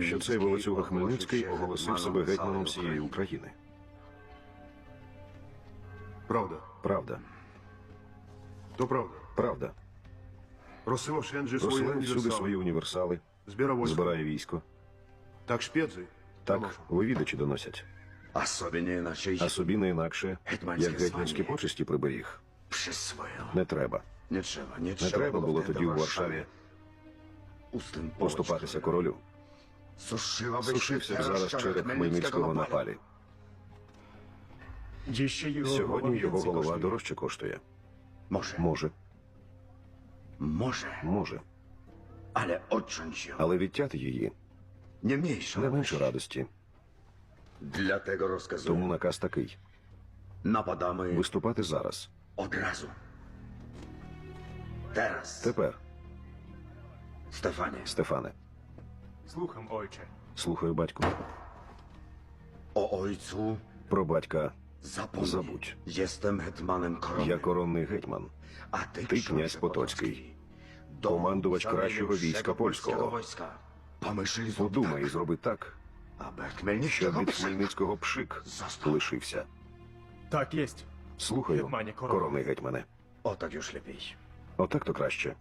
що цей волоцюга Хмельницький оголосив себе гетьманом всієї України. Правда, Правда, то правда. правда. Свої всюди універсали. свої універсали, військо. збирає військо. Так шпеци. Так, вивідачі доносять. А собі не інакше, як гетьманські почесті приберіг. Не треба. Не треба було тоді у Варшаві поступатися королю. Сушився зараз череп Хмельницького на палі. Сьогодні його голова дорожче коштує. Може, Може, може, може. але Але відтяти її не менше. не менше радості. Для того розказу Тому наказ такий: нападами виступати зараз. одразу. Teraz. Тепер, Стефані, Стефане, Слухам, ойче. слухаю батьку. о ойцу Про батька запомнij. Забудь. Єстем гетьманом корони. я коронний гетьман, А ти, Ти князь Потоцький, командувач кращого війська польського. війська. Помиши Подумай і зроби так, аби щоб Хмельницького від Хмельницького пшик Застав. лишився. Так єсть. Слухаю, коронний. коронний гетьмане. Отак юж лепій. Отак то краще.